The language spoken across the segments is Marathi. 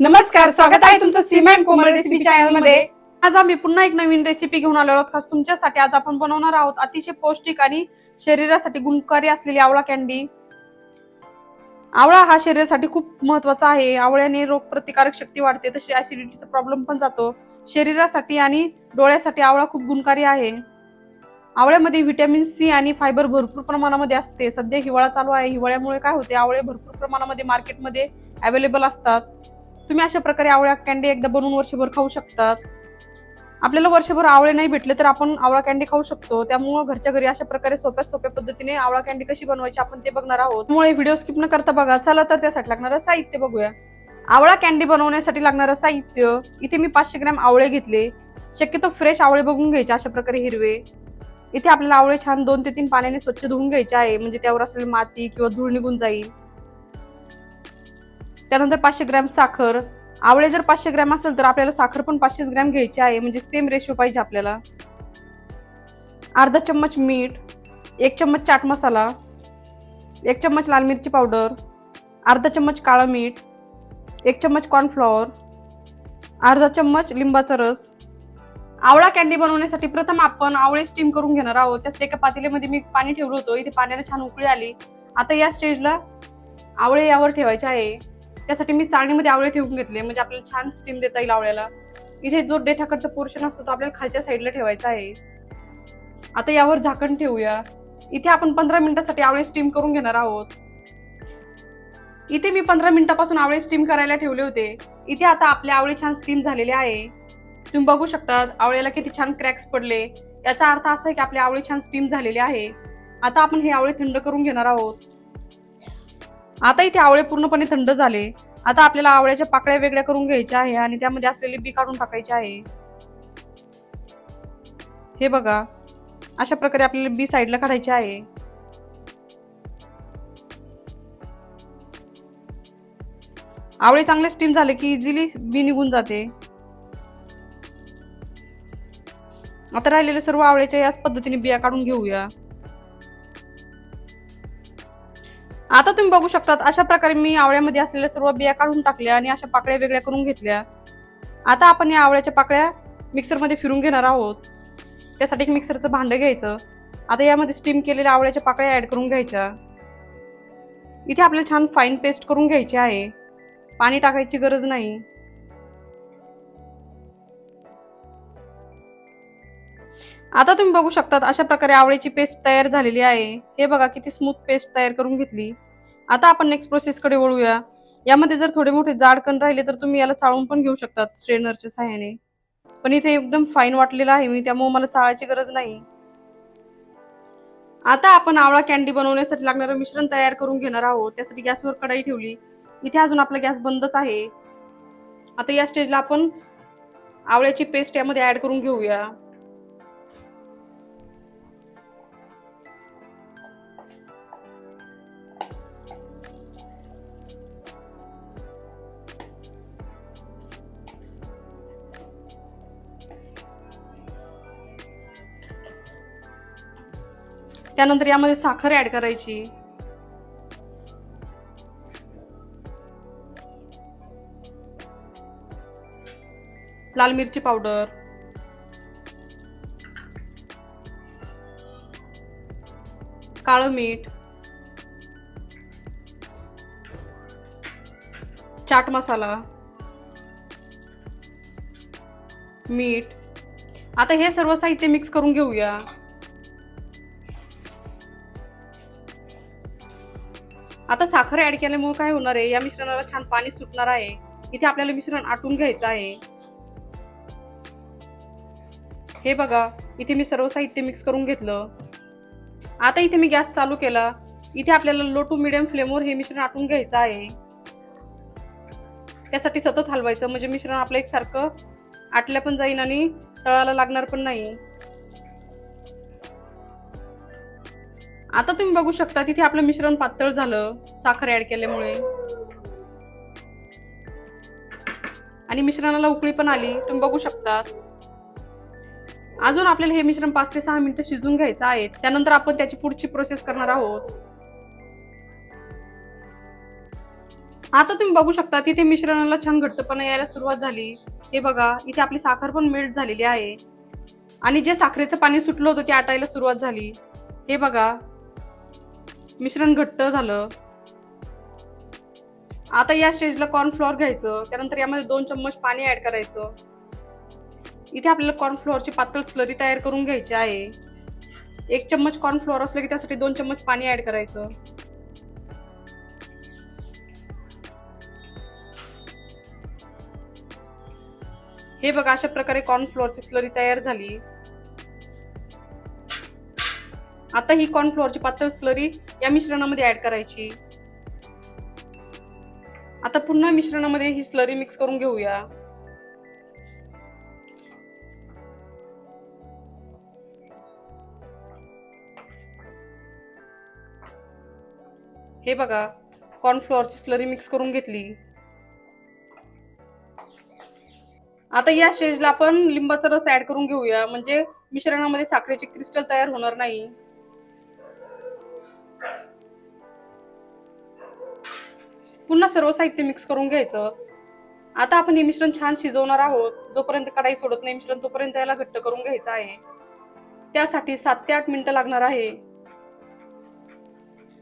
नमस्कार स्वागत आहे तुमचं सीमा अँड कोमल रेसिपी चॅनलमध्ये. आज आम्ही पुन्हा एक नवीन रेसिपी घेऊन आलो आहोत. खास तुमच्यासाठी आज आपण बनवणार आहोत अतिशय पौष्टिक आणि शरीरासाठी गुणकारी असलेली आवळा कॅन्डी आवळा हा शरीरासाठी खूप महत्त्वाचा आहे. आवळ्याने रोगप्रतिकारक शक्ती वाढते तशी ऍसिडिटीचा प्रॉब्लेम पण जातो. शरीरासाठी आणि डोळ्यासाठी आवळा खूप गुणकारी आहे. आवळ्यामध्ये व्हिटॅमिन सी आणि फायबर भरपूर प्रमाणामध्ये असते. सध्या हिवाळा चालू आहे. हिवाळ्यामुळे काय होते? आवळे भरपूर प्रमाणामध्ये मार्केटमध्ये अवेलेबल असतात. तुम्ही अशा प्रकारे आवळा कॅन्डी एकदा बनवून वर्षभर खाऊ शकतात. आपल्याला वर्षभर आवळे नाही भेटले तर आपण आवळा कॅन्डी खाऊ शकतो. त्यामुळे घरच्या घरी अशा प्रकारे सोप्यात सोप्या पद्धतीने आवळा कॅन्डी कशी बनवायची आपण ते बघणार आहोत. त्यामुळे व्हिडिओ स्किप न करता बघा. चला तर त्यासाठी लागणारं साहित्य बघूया. आवळा कॅन्डी बनवण्यासाठी लागणारं साहित्य. इथे मी पाचशे ग्रॅम आवळे घेतले. शक्यतो फ्रेश आवळे बघून घ्यायचे अशा प्रकारे हिरवे. इथे आपल्याला आवळे छान दोन ते तीन पाण्याने स्वच्छ धुवून घ्यायचे आहे. म्हणजे त्यावर असलेली माती किंवा धूळ निघून जाईल. त्यानंतर पाचशे ग्रॅम साखर. आवळे जर पाचशे ग्रॅम असेल तर आपल्याला साखर पण पाचशेच ग्रॅम घ्यायची आहे. म्हणजे सेम रेशो पाहिजे आपल्याला. अर्धा चम्मच मीठ एक चम्मच चाट मसाला एक चम्मच लाल मिरची पावडर अर्धा चम्मच काळं मीठ एक चम्मच कॉर्नफ्लॉवर अर्धा चम्मच लिंबाचा रस. आवळा कॅन्डी बनवण्यासाठी प्रथम आपण आवळे स्टीम करून घेणार आहोत. त्यासाठी एका पातेल्यामध्ये मी पाणी ठेवलं होतं. इथे पाण्याला छान उकळी आली. आता या स्टेजला आवळे यावर ठेवायचे आहे. त्यासाठी मी चाळणीमध्ये आवळे ठेवून घेतले. म्हणजे आपल्याला छान स्टीम देता येईल आवळ्याला. इथे जो डेठाकडचा पोर्शन असतो तो आपल्याला खालच्या साईडला ठेवायचा आहे. आता यावर झाकण ठेवूया. इथे आपण पंधरा मिनिटासाठी आवळे स्टीम करून घेणार आहोत. इथे मी पंधरा मिनिटापासून आवळे स्टीम करायला ठेवले होते. इथे आता आपले आवळे छान स्टीम झालेले आहे. तुम्ही बघू शकता आवळ्याला किती छान क्रॅक्स पडले. याचा अर्थ असा आहे की आपले आवळे छान स्टीम झालेले आहे. आता आपण हे आवळे थंड करून घेणार आहोत. आता इथे आवळे पूर्णपणे थंड झाले. आता आपल्याला आवळ्याच्या पाकळ्या वेगळ्या करून घ्यायच्या आहे आणि त्यामध्ये असलेले बी काढून टाकायचे आहे. हे बघा. अशा प्रकारे आपल्याला बी साईडला काढायचे आहे. आवळे चांगले स्टीम झाले की इझिली बी निघून जाते. आता राहिलेले सर्व आवळ्याच्या याच पद्धतीने बिया काढून घेऊया. तुम्ही बघू शकतात अशा प्रकारे मी आवळ्यामध्ये असलेल्या सर्व बिया काढून टाकल्या आणि अशा पाकळ्या वेगळ्या करून घेतल्या. आता आपण या आवळ्याच्या पाकळ्या मिक्सरमध्ये फिरून घेणार आहोत. त्यासाठी एक मिक्सरचं भांडं घ्यायचं. आता यामध्ये स्टीम केलेल्या आवळ्याच्या पाकळ्या ॲड करून घ्यायच्या. इथे आपल्याला छान फाईन पेस्ट करून घ्यायची आहे. पाणी टाकायची गरज नाही. आता तुम्ही बघू शकतात अशा प्रकारे आवळ्याची पेस्ट तयार झालेली आहे. हे बघा किती स्मूथ पेस्ट तयार करून घेतली. आता आपण नेक्स्ट प्रोसेसकडे वळूया. यामध्ये जर थोडे मोठे जाड कण राहिले तर तुम्ही याला चाळून पण घेऊ शकतात स्ट्रेनरच्या सहाय्याने. पण इथे एकदम फाईन वाटलेलं आहे मी त्यामुळे मला चाळायची गरज नाही. आता आपण आवळा कॅन्डी बनवण्यासाठी लागणारं मिश्रण तयार करून घेणार आहोत. त्यासाठी गॅसवर कढाई ठेवली. इथे अजून आपला गॅस बंदच आहे. आता या स्टेजला आपण आवळ्याची पेस्ट यामध्ये ऍड करून घेऊया. त्यानंतर यामध्ये साखर ऍड करायची. लाल मिरची पावडर. काळं मीठ. चाट मसाला. मीठ. आता हे सर्व साहित्य मिक्स करून घेऊया. आता साखर ऍड केल्यामुळे काय होणार आहे? या मिश्रणाला छान पाणी सुटणार आहे. इथे आपल्याला मिश्रण आटून घ्यायचं आहे. हे बघा इथे मी सर्व साहित्य मिक्स करून घेतलं. आता इथे मी गॅस चालू केला. इथे आपल्याला लो टू मिडियम फ्लेमवर हे मिश्रण आटून घ्यायचं आहे. त्यासाठी सतत हलवायचं म्हणजे मिश्रण आपलं एकसारखं आटल्या पण जाईल आणि तळाला लागणार पण नाही. आता तुम्ही बघू शकता तिथे आपलं मिश्रण पातळ झालं साखर ऍड केल्यामुळे. आणि मिश्रणाला उकळी पण आली तुम्ही बघू शकता. अजून आपल्याला हे मिश्रण पाच ते सहा मिनिटं शिजून घ्यायचं आहे. त्यानंतर आपण त्याची पुढची प्रोसेस करणार आहोत. आता तुम्ही बघू शकता तिथे मिश्रणाला छान घट्टपणा यायला सुरुवात झाली. हे बघा इथे आपली साखर पण मेल्ट झालेली आहे. आणि जे साखरेचं पाणी सुटलं होतं ते आटायला सुरुवात झाली. हे बघा मिश्रण घट्ट झालं. आता या स्टेजला कॉर्नफ्लॉवर घ्यायचं. त्यानंतर यामध्ये दोन चम्मच पाणी ऍड करायचं. इथे आपल्याला कॉर्नफ्लॉवरची पातळ स्लरी तयार करून घ्यायची आहे. एक चम्मच कॉर्नफ्लॉवर असलं की त्यासाठी दोन चम्मच पाणी ऍड करायचं. हे बघा अशा प्रकारे कॉर्नफ्लोअरची स्लरी तयार झाली. आता ही कॉर्नफ्लोअरची पातळ स्लरी या मिश्रणामध्ये ऍड करायची. आता पुन्हा मिश्रणामध्ये ही स्लरी मिक्स करून घेऊया. हे बघा कॉर्नफ्लोअरची स्लरी मिक्स करून घेतली. आता या स्टेजला आपण लिंबाचा रस ऍड करून घेऊया म्हणजे मिश्रणामध्ये साखरेचे क्रिस्टल तयार होणार नाही. पुन्हा सर्व साहित्य मिक्स करून घ्यायचं. आता आपण हे मिश्रण छान शिजवणार आहोत. जोपर्यंत कढाई सोडत नाही मिश्रण तोपर्यंत याला घट्ट करून घ्यायचं आहे. त्यासाठी सात ते आठ मिनिटं लागणार आहे.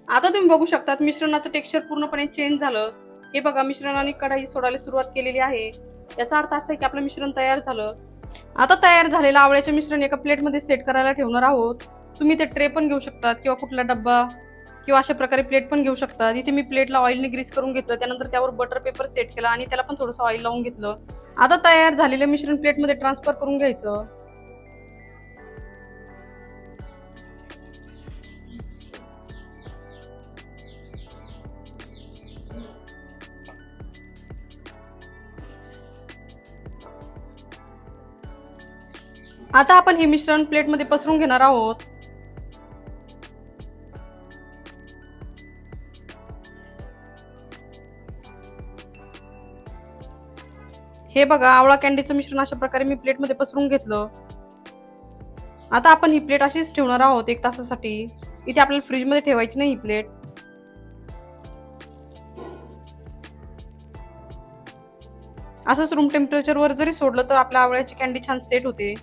आता तुम्ही बघू शकतात मिश्रणाचं टेक्स्चर पूर्णपणे चेंज झालं. हे बघा मिश्रणाने कढाई सोडायला सुरुवात केलेली आहे. याचा अर्थ असा आहे की आपलं मिश्रण तयार झालं. आता तयार झालेलं आवळ्याचे मिश्रण एका प्लेटमध्ये सेट करायला ठेवणार आहोत. तुम्ही ते ट्रे पण घेऊ शकतात किंवा कुठला डब्बा. किंवा अशा प्रकारे प्लेट पण घेऊ शकतात इथे मी प्लेटला ऑइलने ग्रीस करून घेतलं त्यानंतर त्यावर बटर पेपर सेट केला आणि त्याला पण थोडंसं ऑइल लावून घेतलं. आता तयार झालेलं मिश्रण प्लेटमध्ये ट्रान्सफर करून घ्यायचं. आता आपण हे मिश्रण प्लेटमध्ये पसरून घेणार आहोत. हे बघा आवळा कॅन्डीचं मिश्रण अशा प्रकारे मी प्लेटमध्ये पसरून घेतलं. आता आपण ही प्लेट अशीच ठेवणार आहोत एक तासासाठी. इथे आपल्याला फ्रीजमध्ये ठेवायची नाही ही प्लेट असंच रूम टेम्परेचरवर जरी सोडलं तर आपल्या आवळ्याची कॅन्डी छान सेट होते.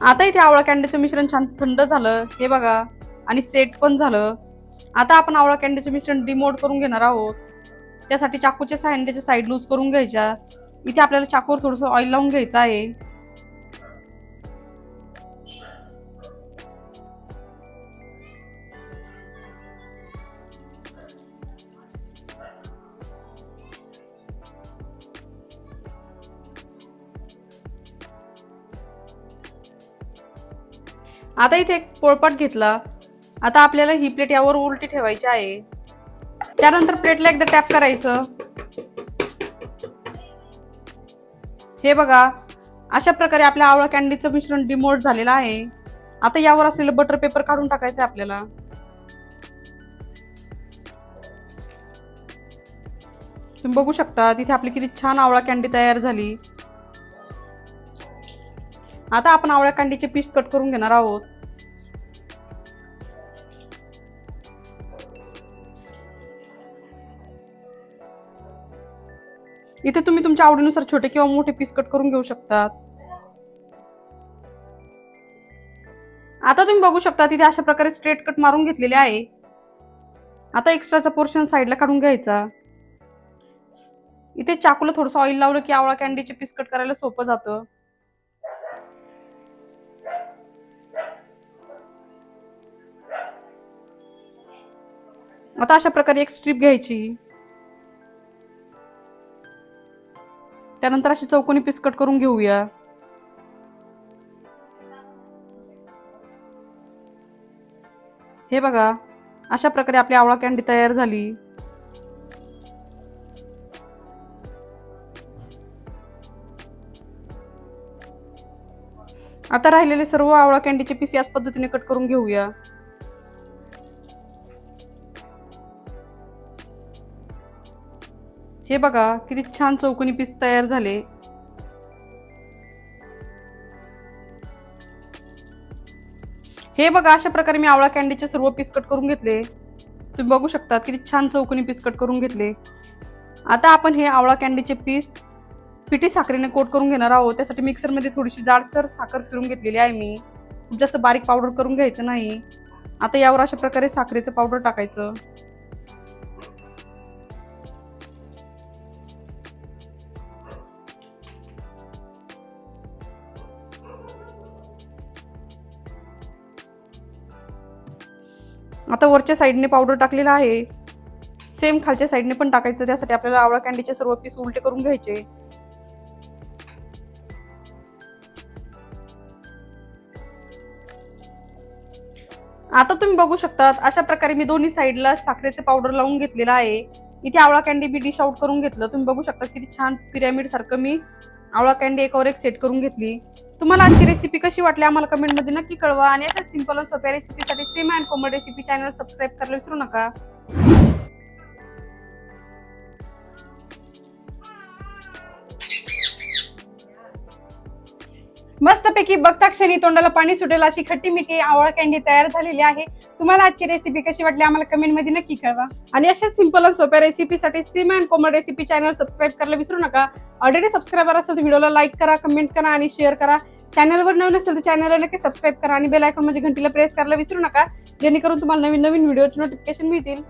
आता इथे आवळा कॅन्डीचं मिश्रण छान थंड झालं. हे बघा आणि सेट पण झालं. आता आपण आवळा कँडीचं मिश्रण डिमोड करून घेणार आहोत. त्यासाठी चाकूच्या साह्याने त्याच्या साईड लूज करून घ्यायच्या. इथे आपल्याला चाकूवर थोडंसं ऑइल लावून घ्यायचं आहे. आता इथे एक पोळपाट घेतला. आता आपल्याला ही प्लेट यावर उलटी ठेवायची आहे. त्यानंतर प्लेटला एकदा टॅप करायचं. हे बघा अशा प्रकारे आपल्या आवळा कॅन्डीचं मिश्रण डिमोल्ड झालेलं आहे. आता यावर असलेलं बटर पेपर काढून टाकायचं आपल्याला. तुम्ही बघू शकता तिथे आपली किती छान आवळा कॅन्डी तयार झाली. आता आपण आवळ्या कांडीचे पीस कट करून घेणार आहोत. इथे तुम्ही तुमच्या आवडीनुसार छोटे किंवा मोठे पीस कट करून घेऊ शकतात. आता तुम्ही बघू शकता तिथे अशा प्रकारे स्ट्रेट कट मारून घेतलेले आहे. आता एक्स्ट्राचा पोर्शन साईडला काढून घ्यायचा. इथे चाकूला थोडंसं ऑइल लावलं की आवळा कॅन्डीचे पीस कट करायला सोपं जातं. आता अशा प्रकारे एक स्ट्रीप घ्यायची. त्यानंतर अशी चौकोनी पीस कट करून घेऊया. हे बघा अशा प्रकारे आपली आवळा कॅन्डी तयार झाली. आता राहिलेले सर्व आवळा कॅन्डीचे पीस याच पद्धतीने कट करून घेऊया. हे बघा किती छान चौकोनी पीस तयार झाले. हे बघा अशा प्रकारे मी आवळा कॅन्डीचे सर्व पीस कट करून घेतले. तुम्ही बघू शकता किती छान चौकोनी पीस कट करून घेतले. आता आपण हे आवळा कॅन्डीचे पीस पिठी साखरेने कोट करून घेणार आहोत. त्यासाठी मिक्सरमध्ये थोडीशी जाडसर साखर फिरून घेतलेली आहे मी. खूप जास्त बारीक पावडर करून घ्यायचं नाही. आता यावर अशा प्रकारे साखरेचं पावडर टाकायचं. आता वरच्या साईडने पावडर टाकलेला आहे. सेम खालच्या साईडने पण टाकायचं त्यासाठी आपल्याला आवळा कॅन्डीचे सर्व पीस उलटे करून घ्यायचे. आता तुम्ही बघू शकतात अशा प्रकारे मी दोन्ही साईडला साखरेचे पावडर लावून घेतलेला आहे. इथे आवळा कॅन्डी मी डिश आउट करून घेतलं. तुम्ही बघू शकता किती छान पिरॅमिड सारखं मी आवळा कॅन्डी एकावर एक सेट करून घेतली. तुम्हाला आजची रेसिपी कशी वाटली आम्हाला कमेंटमध्ये नक्की कळवा. आणि अशा सिंपल आणि सोप्या रेसिपीसाठी Sam and Komal recipe channel subscribe करायला विसरू नका. मस्तपैकी बघता क्षणी तोंडाला पाणी सुटेल अशी खट्टी मिठी आवळा कॅन्डी तयार झालेली आहे. तुम्हाला आजची रेसिपी कशी वाटली आम्हाला कमेंटमध्ये नक्की कळवा. आणि अशा सिंपल आणि सोप्या रेसिपीसाठी Sim and Komal recipe channel subscribe करायला विसरू नका. ऑलरेडी सबस्क्रायबर असेल तर व्हिडिओला लाईक करा कमेंट करा आणि शेअर करा. चॅनलवर नवीन असेल तर चॅनलला नक्की सबस्क्राईब करा आणि बेल आयकॉन म्हणजे घंटीला प्रेस करायला विसरू नका. जेणेकरून तुम्हाला नवीन नवीन व्हिडिओचे नोटिफिकेशन मिळतील.